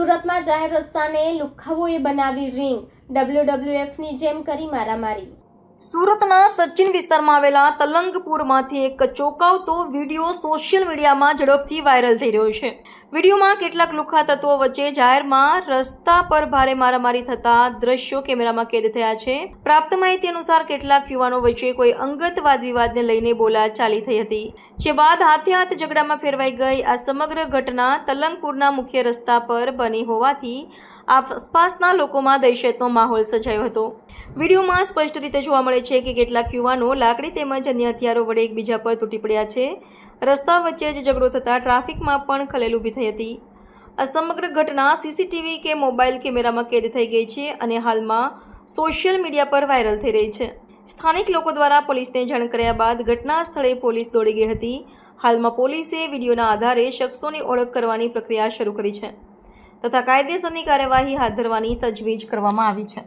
સુરતમાં જાહેર રસ્તાને લુખ્ખાઓએ બનાવી રિંગ ડબલ્યુડબલ્યુએફની જેમ કરી મારામારી. સુરતના સચિન વિસ્તારમાં આવેલા તલંગપુરમાંથી એક ચોંકાવતો વીડિયો સોશિયલ મીડિયામાં ઝડપથી વાયરલ થઈ રહ્યો છે. વિડીયોમાં કેટલાક લુખા તત્વો વચ્ચે જાહેરમાં રસ્તા પર ભારે મારામારી થતા દ્રશ્યો કેમેરામાં કેદ થયા છે. પ્રાપ્ત માહિતી અનુસાર કેટલાક યુવાનો વચ્ચે કોઈ અંગત વાદ વિવાદને લઈને બોલા ચાલી થઈ હતી. જે બાદ હાથે હાથ ઝઘડામાં ફેરવાઈ ગઈ. આ સમગ્ર ઘટના તલંગપુરના મુખ્ય રસ્તા પર બની હોવાથી આસપાસના લોકોમાં દહેશતનો માહોલ સર્જાયો હતો. વિડીયોમાં સ્પષ્ટ રીતે જોવા મળે છે કે કેટલાક યુવાનો લાકડી તેમજ અન્ય હથિયારો વડે એકબીજા પર તૂટી પડ્યા છે. રસ્તા વચ્ચે જ ઝઘડો થતાં ટ્રાફિકમાં પણ ખલેલ ઊભી થઈ હતી. આ સમગ્ર ઘટના સીસીટીવી કે મોબાઈલ કેમેરામાં કેદ થઈ ગઈ છે અને હાલમાં સોશિયલ મીડિયા પર વાયરલ થઈ રહી છે. સ્થાનિક લોકો દ્વારા પોલીસને જાણ કર્યા બાદ ઘટના સ્થળે પોલીસ દોડી ગઈ હતી. હાલમાં પોલીસે વિડીયોના આધારે શખ્સોની ઓળખ કરવાની પ્રક્રિયા શરૂ કરી છે તથા કાયદેસરની કાર્યવાહી હાથ ધરવાની તજવીજ કરવામાં આવી છે.